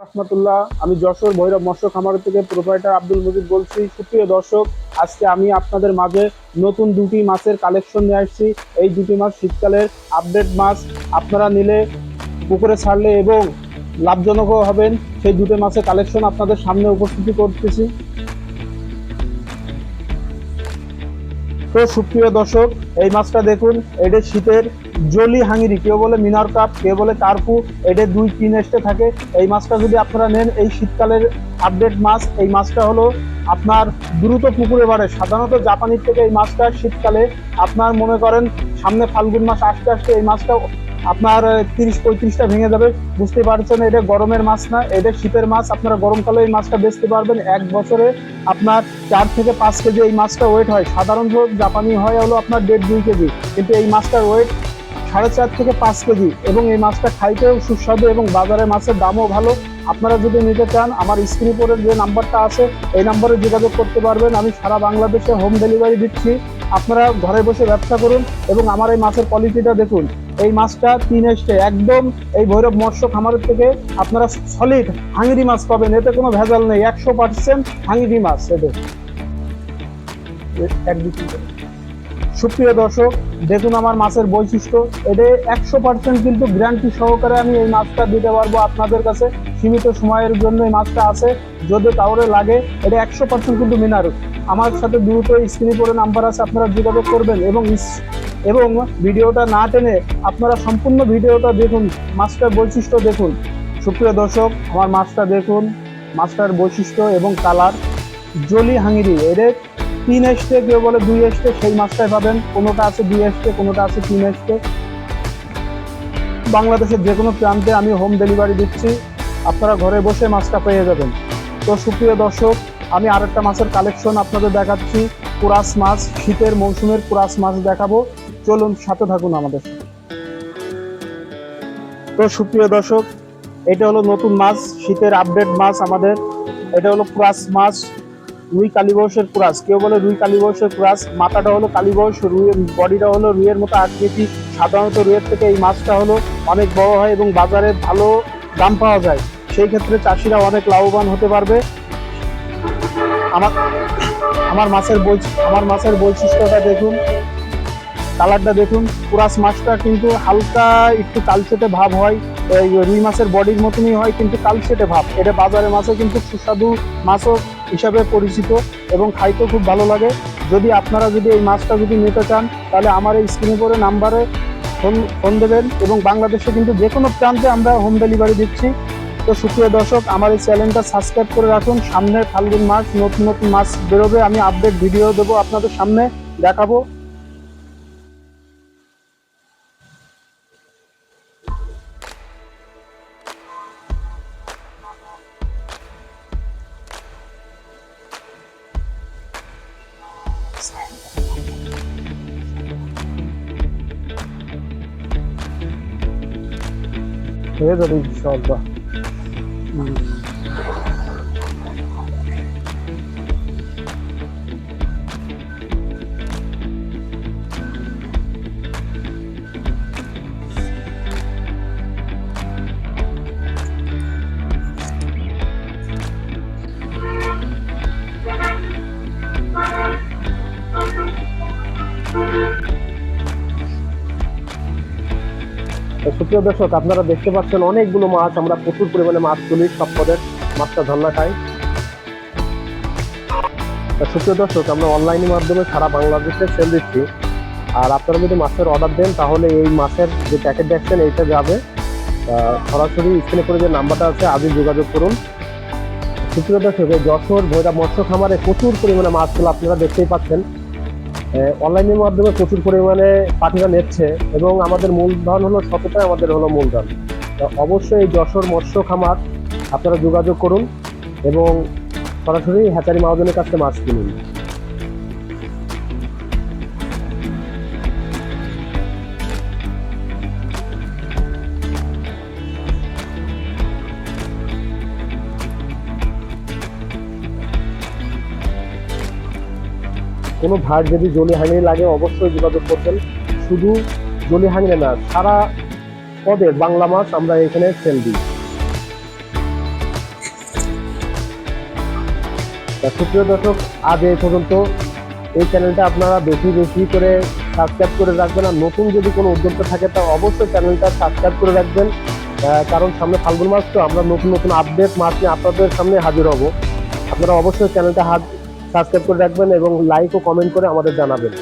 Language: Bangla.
রহমতুল্লাহ, আমি যশোর ভৈরব মৎস্য খামার থেকে প্রোপাইটার আব্দুল মজিদ বলছি। সুপ্রিয় দর্শক, আজকে আমি আপনাদের মাঝে নতুন দুটি মাছের কালেকশন নিয়ে আসছি। এই দুটি মাছ শীতকালের আপডেট মাছ। আপনারা নিলে পুকুরে ছাড়লে এবং লাভজনকও হবেন। সেই দুটো মাছের কালেকশন আপনাদের সামনে উপস্থিতি করতেছি। তো সুপ্রিয় দর্শক, এই মাছটা দেখুন, এটা শীতের জলি হাঙ্গিরি, কেউ বলে মিনার কাপ, কেউ বলে কার্পু এটা দুই তিন এস্টে থাকে। এই মাছটা যদি আপনারা নেন, এই শীতকালের আপডেট মাছ, এই মাছটা হলো আপনার দ্রুত পুকুরে বাড়ে। সাধারণত জাপানির থেকে এই মাছটা শীতকালে আপনার মনে করেন সামনে ফাল্গুন মাস আসতে আসতে এই মাছটা আপনার তিরিশ, পঁয়ত্রিশটা ভেঙে যাবে। বুঝতে পারছেন, এটা গরমের মাছ না, এটা শীতের মাছ। আপনারা গরমকালে এই মাছটা বেচতে পারবেন। এক বছরে আপনার চার থেকে পাঁচ কেজি এই মাছটা ওয়েট হয়। সাধারণত জাপানি হয় হলো আপনার দেড় দুই কেজি। কিন্তু এই মাছটার ওয়েট সাড়ে চার থেকে পাঁচ কেজি। এবং এই মাছটা খাইতেও সুস্বাদু এবং বাজারে মাছের দামও ভালো। আপনারা যদি নিতে চান, আমার স্ক্রিনপোরের যে নাম্বারটা আছে, এই নাম্বারে যোগাযোগ করতে পারবেন। আমি সারা বাংলাদেশে হোম ডেলিভারি দিচ্ছি। আপনারা ঘরে বসে ব্যবসা করুন এবং আমার এই মাছের কোয়ালিটিটা দেখুন। এই মাছটা তিন এসছে। একদম এই ভৈরব মৎস্য খামারের থেকে আপনারা সলিড হাঙ্গিরি মাছ পাবেন। এতে কোনো ভেজাল নেই। একশো পার্সেন্ট হাঙ্গিরি মাছ। এদের এক চার। সুপ্রিয় দর্শক, দেখুন আমার মাছের বৈশিষ্ট্য। এটা একশো পার্সেন্ট কিন্তু গ্যারান্টি সহকারে আমি এই মাছটা দিতে পারব আপনাদের কাছে। সীমিত সময়ের জন্য এই মাছটা আছে যদি কাউরে লাগে এটা একশো পার্সেন্ট কিন্তু মিনার আমার সাথে দ্রুত স্ক্রিনে পরে নাম্বার আছে, আপনারা যোগাযোগ করবেন এবং এবং ভিডিওটা না টেনে আপনারা সম্পূর্ণ ভিডিওটা দেখুন, মাছটার বৈশিষ্ট্য দেখুন। সুপ্রিয় দর্শক, আমার মাছটা দেখুন, মাছটার বৈশিষ্ট্য এবং কালার জলি হাঙ্গিরি এদের তিন এসটে কেউ বলে দুই এসটে সেই মাছটাই পাবেন। কোনোটা আছে দুই এসটে কোনোটা আছে তিন এসটে বাংলাদেশের যে কোনো প্রান্তে আমি হোম ডেলিভারি দিচ্ছি। আপনারা ঘরে বসে মাছটা পেয়ে যাবেন। তো সুপ্রিয় দর্শক, আমি আরেকটা মাছের কালেকশন আপনাদের দেখাচ্ছি। কুরাস মাছ, শীতের মৌসুমের কুরাস মাছ দেখাবো। চলুন, সাথে থাকুন আমাদের তো সুপ্রিয় দর্শক, এটা হলো নতুন মাছ, শীতের আপডেট মাছ আমাদের। এটা হলো কুরাস মাছ। রুই কালীবয়সের ক্রাস। কেউ বলে রুই কালীবয়সের ক্রাস। মাথাটা হলো কালীবয়স রুইয়ের বডিটা হলো রুইয়ের মতো আকৃতি। সাধারণত রুইয়ের থেকে এই মাছটা হলো অনেক বড় হয় এবং বাজারে ভালো দাম পাওয়া যায়। সেই ক্ষেত্রে চাষিরা অনেক লাভবান হতে পারবে। আমার আমার মাছের বৈশি- আমার মাছের বৈশিষ্ট্যটা দেখুন। কালারটা দেখুন কুরাস মাছটা কিন্তু হালকা একটু কালচেটে ভাব হয়। এই রুই মাছের বডির মতনই হয়, কিন্তু কালচেটে ভাব। এটা বাজারে মাছে কিন্তু সুস্বাদু মাছও হিসাবে পরিচিত এবং খাইতেও খুব ভালো লাগে। যদি আপনারা যদি এই মাছটা যদি নিতে চান, তাহলে আমার এই স্ক্রিনে করে নাম্বারে ফোন ফোন দেবেন এবং বাংলাদেশে কিন্তু যে কোনো প্রান্তে আমরা হোম ডেলিভারি দিচ্ছি। তো সুপ্রিয় দর্শক, আমার এই চ্যানেলটা সাবস্ক্রাইব করে রাখুন। সামনের ফাল্গুন মাছ, নতুন নতুন মাছ বেরোবে, আমি আপডেট ভিডিও দেবো আপনাদের সামনে, দেখাবো। হয়ে যাবে ইনশাআল্লাহ হুম। সুপ্রিয় দর্শক, আপনারা দেখতে পাচ্ছেন অনেকগুলো মাছ। আমরা প্রচুর পরিমাণে মাছ তুলি, সব পদের মাছটা ধন্না খাই। সুপ্রিয় দর্শক, আমরা অনলাইনের মাধ্যমে সারা বাংলাদেশে সেল দিচ্ছি। আর আপনারা যদি মাছের অর্ডার দেন, তাহলে এই মাছের যে প্যাকেট দেখছেন এইটা যাবে। সরাসরি স্ক্রিনে করে যে নাম্বারটা আছে আজই যোগাযোগ করুন। সুপ্রিয় দর্শক যশোর ভৈরব মৎস্য খামারে প্রচুর পরিমাণে মাছগুলো আপনারা দেখতেই পাচ্ছেন। অনলাইনের মাধ্যমে প্রচুর পরিমাণে পাখিরা নিচ্ছে এবং আমাদের মূলধন হলো সততাই আমাদের হলো মূলধন। অবশ্যই এই যশোর মৎস্য খামার আপনারা যোগাযোগ করুন এবং সরাসরি হ্যাচারি মাহাজনের কাছে মাছ কিনুন। কোনো ধার যদি জলি হাঙড়ি লাগে, অবশ্যই যোগাযোগ করবেন। শুধু জলি হাঙড়ি না, সারা পদে বাংলা মাছ আমরা এখানে সেল দিই। সুপ্রিয় দর্শক, আজ এই পর্যন্ত। এই চ্যানেলটা আপনারা বেশি বেশি করে সাবস্ক্রাইব করে রাখবেন আর নতুন যদি কোনো উদ্যোগটা থাকে, তা অবশ্যই চ্যানেলটা সাবস্ক্রাইব করে রাখবেন। কারণ সামনে ফাল্গুন মাস, তো আমরা নতুন নতুন আপডেট মাছ নিয়ে আপনাদের সামনে হাজির হব। আপনারা অবশ্যই চ্যানেলটা হাত সাবস্ক্রাইব করে রাখবেন এবং লাইক ও কমেন্ট করে আমাদের জানাবেন।